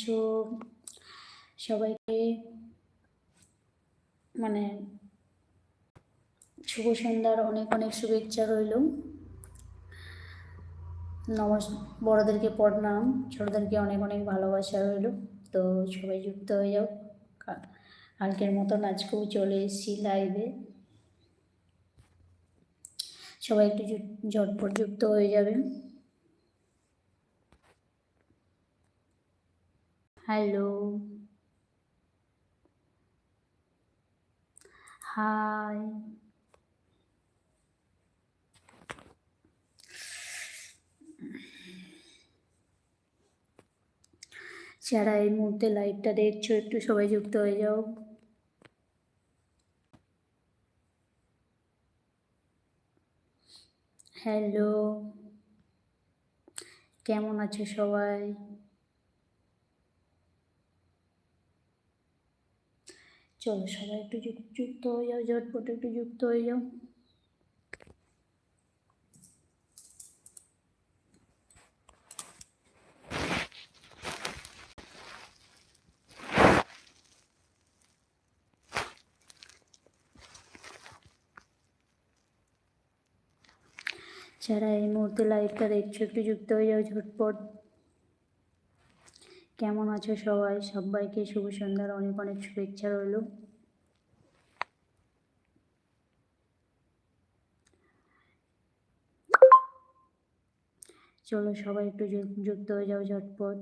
আছো? সবাইকে মানে শুভ সন্ধ্যার অনেক অনেক শুভেচ্ছা রইল। নমস, বড়োদেরকে প্রণাম, ছোটোদেরকে অনেক অনেক ভালোবাসা রইল। তো সবাই যুক্ত হয়ে যাও। কালকের মতন আজকেও চলে এসেছি লাইভে সবাই একটু ঝটপট যুক্ত হয়ে যাবে। হ্যালো। হাই। যারা এই মুহূর্তে লাইভটা দেখছ, একটু সবাই যুক্ত হয়ে যাও। হ্যালো। কেমন আছে সবাই? চলো সবাই একটু যুক্ত হয়ে যাও, ঝটপট একটু যুক্ত হয়ে যাও। যারা এই মুহূর্তে লাইভটা দেখছ, একটু যুক্ত হয়ে যাও, ঝটপট। কেমন আছো সবাই? সবাইকে শুভ সন্ধ্যার অনেক অনেক শুভেচ্ছা রইল। চলো সবাই একটু যুক্ত হয়ে যাও ঝটপট।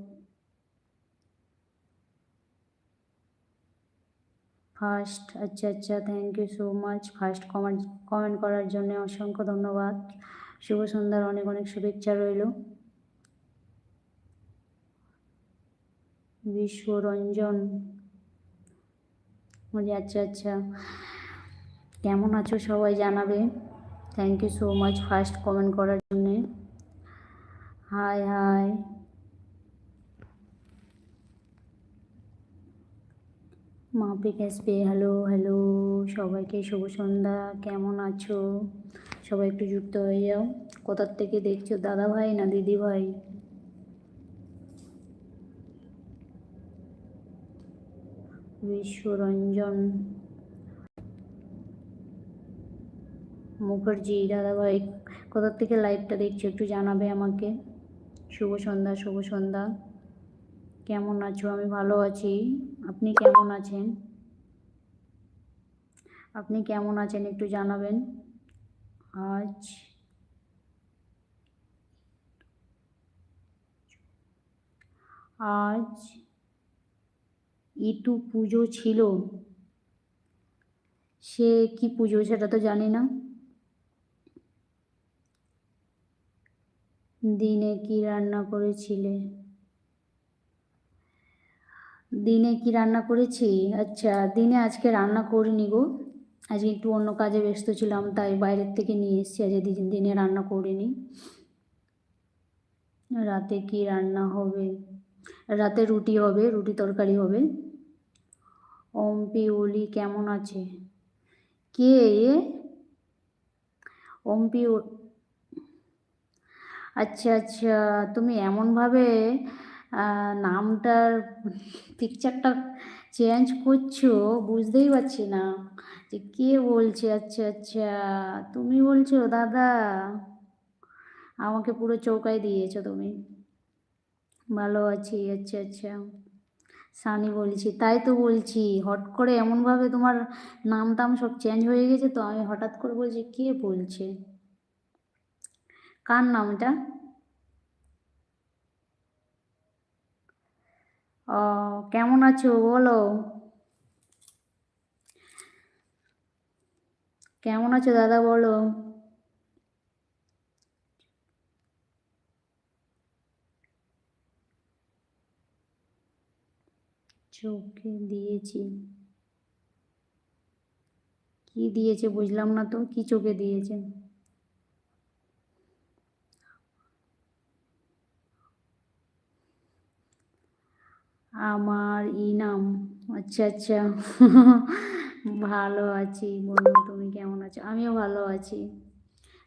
ফার্স্ট আচ্ছা আচ্ছা thank you so much first comment comment করার জন্য অসংখ্য ধন্যবাদ। শুভ সন্ধ্যার অনেক অনেক শুভেচ্ছা রইল। বিশ্বরঞ্জন। বলি আচ্ছা আচ্ছা। কেমন আছো সবাই জানাবে। Thank you so much first comment করার জন্যে। হাই হাই মাপি ক্যাসপে হ্যালো হ্যালো সবাইকে শুভ সন্ধ্যা। কেমন আছো? সবাই একটু যুক্ত হয়ে যাও। কোথার থেকে দেখছ? দাদা ভাই না দিদি ভাই বিশ্বরঞ্জন মুখার্জি দাদা ভাই কোথার থেকে লাইভটা দেখছ একটু জানাবে আমাকে? শুভ সন্ধ্যা শুভ সন্ধ্যা। কেমন আছো? আমি ভালো আছি। আপনি কেমন আছেন? আপনি কেমন আছেন একটু জানাবেন? আজ আজ ইটু পুজো ছিল। সে কি পুজো সেটা তো জানি না। দিনে কি রান্না করেছিলে? দিনে কি রান্না করেছি? আচ্ছা দিনে আজকে রান্না করিনি গো। আজকে একটু অন্য কাজে ব্যস্ত ছিলাম, তাই বাইরের থেকে নিয়ে এসেছি। আজকে দিনে রান্না করিনি। রাতে কি রান্না হবে? রাতে রুটি হবে, রুটি তরকারি হবে। অম্পি, ওলি কেমন আছে? কে এ? অম্পি আচ্ছা আচ্ছা তুমি এমনভাবে নামটার পিকচারটা চেঞ্জ করছ, বুঝতেই পারছি না। যে কে বলছে? আচ্ছা আচ্ছা তুমি বলছো, দাদা। আমাকে পুরো চৌকায় দিয়েছ তুমি। ভালো আছি আচ্ছা আচ্ছা। সানি বলছি, তাই তো বলছি, হট করে এমনভাবে তোমার নাম টাম সব চেঞ্জ হয়ে গেছে তো আমি হঠাৎ করে বলছি, কে বলছে? কার নাম এটা? ও, কেমন আছো বলো? কেমন আছো দাদা বলো? চোখে দিয়েছি। কি দিয়েছে বুঝলাম না তো, কি চোখে দিয়েছে? আমার ইনাম। আচ্ছা আচ্ছা। ভালো আছি বলুন তুমি কেমন আছো? আমিও ভালো আছি।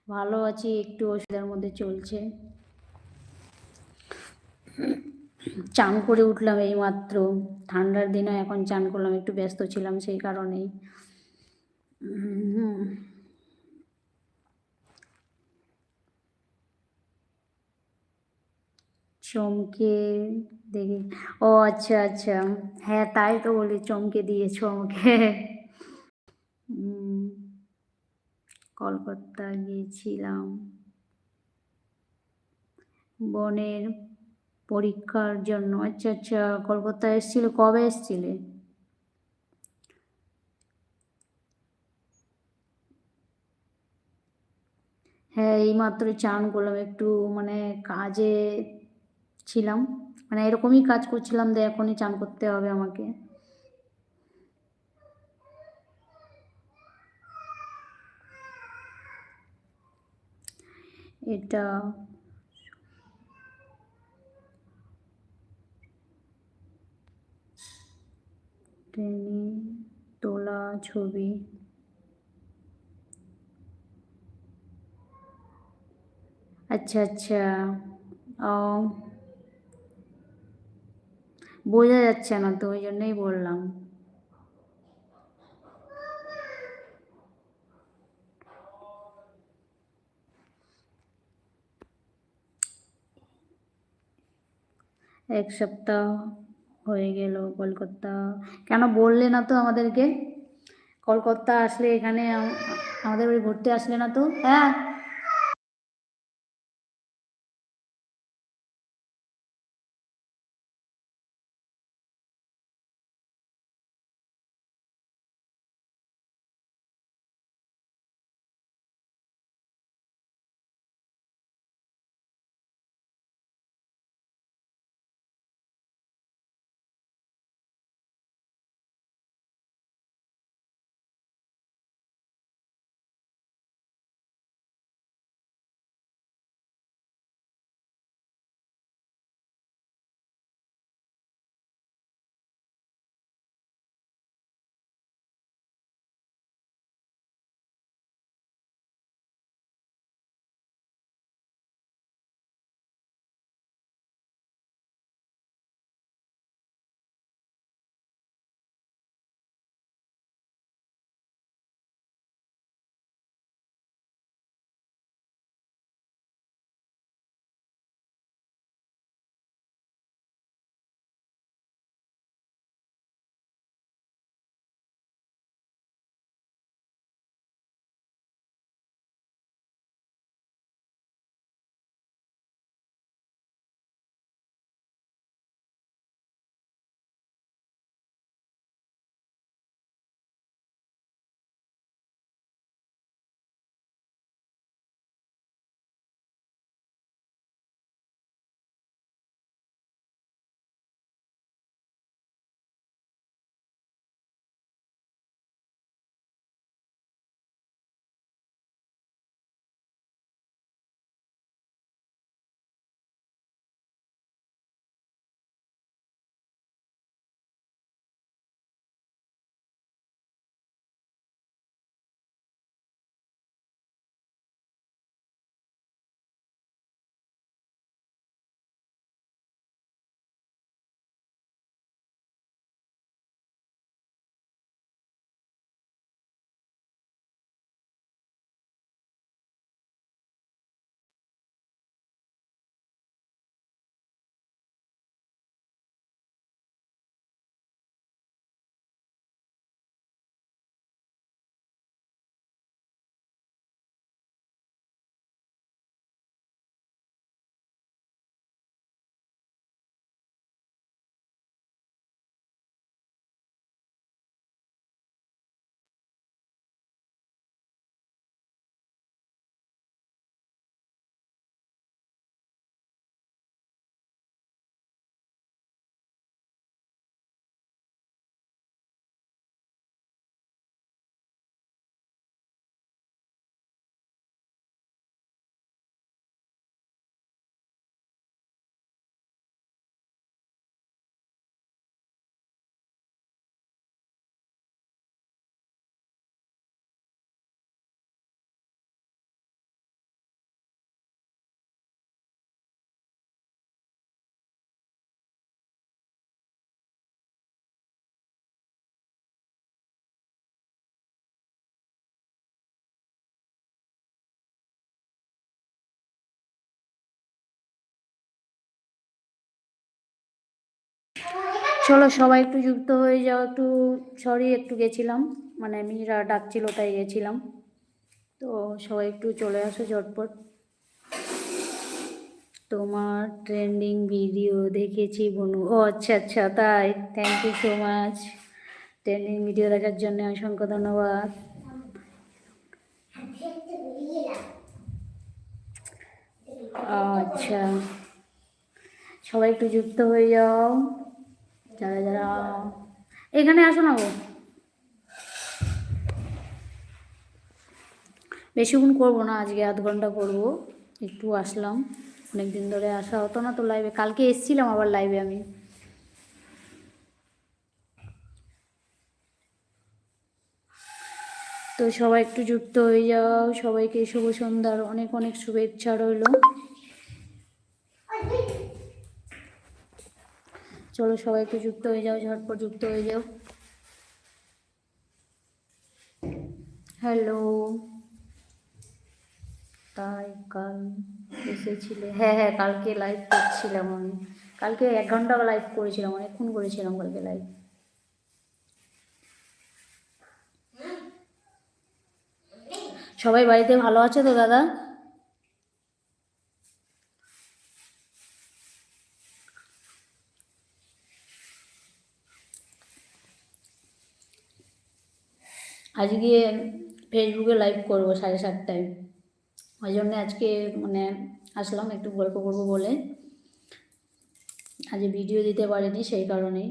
ভালো আছি, একটু অসুবিধার মধ্যে চলছে। চান করে উঠলাম এইমাত্র। ঠান্ডার দিনে এখন চান করলাম, একটু ব্যস্ত ছিলাম সেই কারণেই। চমকে দেখি, ও আচ্ছা আচ্ছা। হ্যাঁ তাই তো বলি, চমকে দিয়েছ আমাকে। কলকাতা গিয়েছিলাম। বোনের পরীক্ষার জন্য। আচ্ছা আচ্ছা কলকাতা এসেছিলে, কবে এসেছিলে? হ্যাঁ এইমাত্র চান করলাম, একটু মানে কাজে ছিলাম। মানে এরকমই কাজ করছিলাম তো এখনই চান করতে হবে আমাকে। এটা ট্রেনে তোলা ছবি আচ্ছা আচ্ছা ও বোঝা যাচ্ছে না তো ওই জন্যই বললাম এক সপ্তাহ হয়ে গেল কলকাতা। কেন বললে না তো আমাদেরকে? কলকাতা আসলে এখানে আমাদের বাড়ি ঘুরতে আসলে না তো? হ্যাঁ? চলো, সবাই একটু যুক্ত হয়ে যাও, একটু সরি একটু গেছিলাম। মানে মিরা ডাকছিল, তাই গেছিলাম। তো সবাই একটু চলে আসো ঝটপট। তোমার ট্রেন্ডিং ভিডিও দেখেছি, বনু। ও আচ্ছা আচ্ছা তাই। Thank you so much trending video দেখার জন্য অসংখ্য ধন্যবাদ। আচ্ছা। সবাই একটু যুক্ত হয়ে যাও। যারা যারা এখানে আসো না গো। বেশিক্ষণ করব না, আজকে আধ ঘণ্টা করব। একটু আসলাম অনেক দিন ধরে আসা হতো না তো লাইভে কালকে এসছিলাম আবার লাইভে আমি। তো সবাই একটু যুক্ত হয়ে যাও, সবাইকে শুভ সন্ধ্যার অনেক অনেক শুভেচ্ছা রইল। চলো সবাই একটু যুক্ত হয়ে যাও, ঝটপট যুক্ত হয়ে যাও। হ্যালো তাই কাল এসেছিলে। হ্যাঁ হ্যাঁ কালকে লাইভ করছিলাম আমি। কালকে এক ঘণ্টা লাইভ করেছিলাম, অনেকক্ষণ করেছিলাম কালকে লাইভ সবাই বাড়িতে ভালো আছে তো, দাদা? আজকে ফেসবুকে লাইভ করব সাড়ে সাতটায়। ওই জন্যে আজকে মানে আসলাম একটু গল্প করব বলে। আজ ভিডিও দিতে পারিনি সেই কারণেই।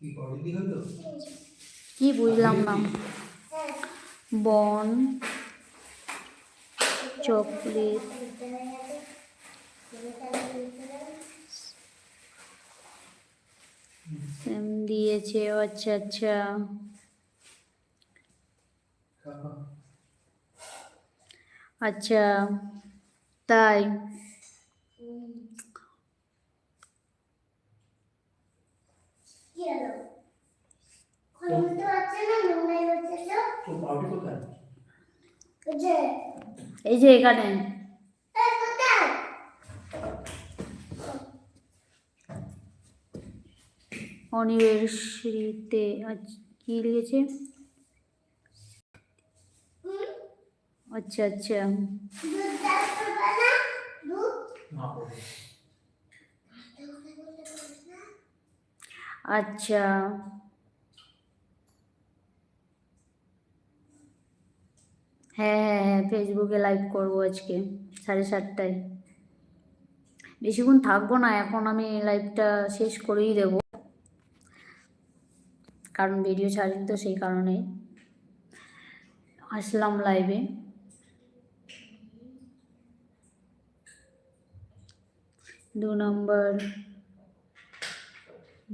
কি কি বুঝলাম না। বন চকলেট দিয়েছে আচ্ছা আচ্ছা। আচ্ছা তাই। এই যে এখানে। অনিভার্সিটিতে আজ কি লিখেছে? আচ্ছা আচ্ছা। আচ্ছা। হ্যাঁ হ্যাঁ হ্যাঁ ফেসবুকে লাইভ করব আজকে, সাড়ে সাতটায়। বেশিক্ষণ থাকব না, এখন আমি লাইভটা শেষ করেই দেবো। কারণ ভিডিও ছাড়িনি তো সেই কারণেই আসলাম লাইভে দু নম্বর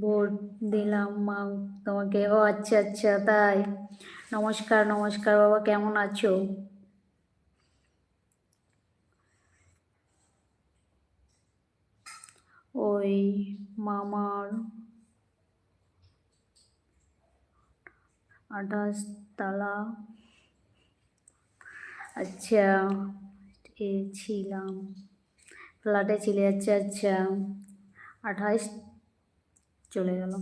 বোর্ড দিলাম, মা তোমাকে, ও আচ্ছা আচ্ছা তাই। নমস্কার নমস্কার, বাবা, কেমন আছো? ওই মামার আঠাশ তালা আচ্ছা এ ছিলাম। ফ্ল্যাটে ছিলে যাচ্ছে আচ্ছা আঠাইশ চলে গেল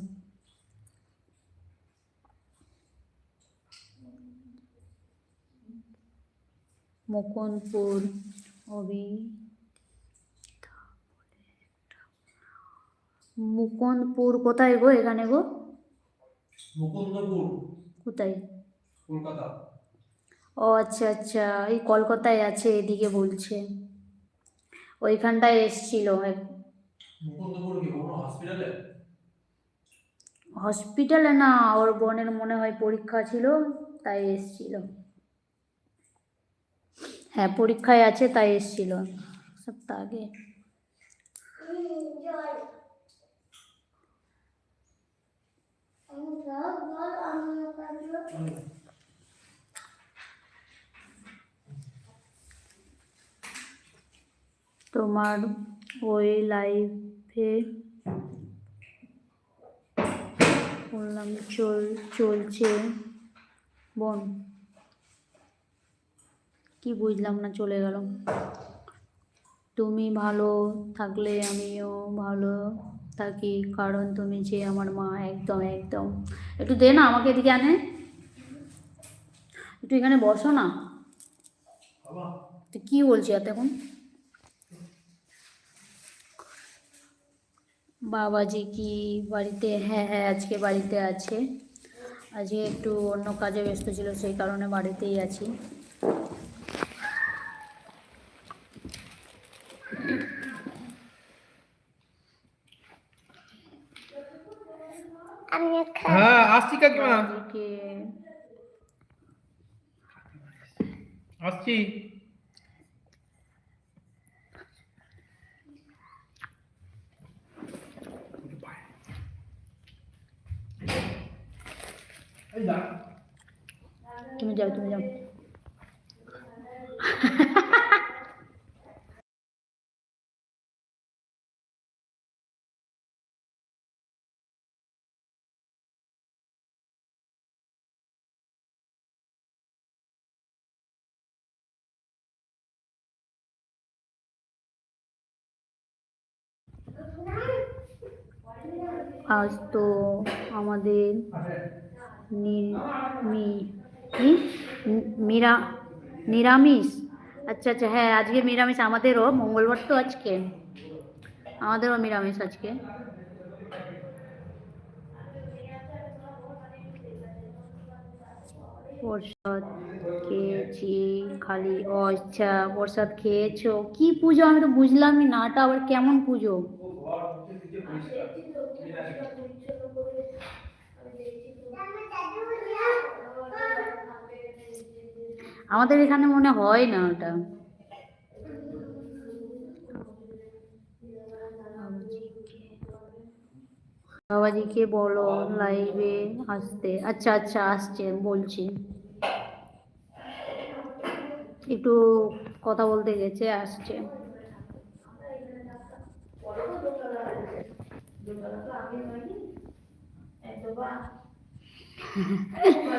মুকুন্দপুর অভি মুকুন্দপুর কোথায় গো এখানে গো? মুকুন্দপুর। কোথায়? কলকাতা। ও আচ্ছা আচ্ছা এই কলকাতায় আছে এদিকে বলছে। ওইখানটায় এসছিল হসপিটালে না ওর বোনের মনে হয় পরীক্ষা ছিল তাই এসছিল। হ্যাঁ পরীক্ষায় আছে তাই এসছিল। সপ্তাহ আগে। তোমার ওই লাইফে বললাম, চল, চলছে বোন। কি বুঝলাম না, চলে গেল। তুমি ভালো থাকলে আমিও ভালো থাকি কারণ তুমি যে আমার মা একদম একদম। একটু দে না আমাকে এদিকে আনে। একটু এখানে বসো না। বাবা। তুই কী বলছি এত এখন বাবাজি কি বাড়িতে হ্যাঁ হ্যাঁ আজকে বাড়িতে আছে। আজকে একটু অন্য কাজে ব্যস্ত ছিল সেই কারণে বাড়িতেই আছি। হ্যাঁ আসছি কাকিমা বাবাজিকে আসছি এই যা তুমি যাও তুমি যাও আজ তো আমাদের নি- মি- কি? নি- মিরা, নিরামিষ। আচ্ছা আচ্ছা হ্যাঁ আজকে নিরামিষ। আমাদেরও মঙ্গলবার তো আজকে। আমাদেরও নিরামিষ আজকে। প্রসাদ খেয়েছি, খালি ও আচ্ছা প্রসাদ খেয়েছো। কি পুজো? আমি তো বুঝলামই না এটা আবার কেমন পুজো? আমাদের এখানে মনে হয় না ওটা। বাবাজিকে বলো লাইভে আসতে। আচ্ছা আচ্ছা আসছে বলছি। একটু কথা বলতে গেছে, আসছে।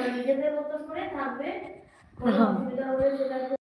নিজেদের মতো করে থাকবে অসুবিধা হবে সেটা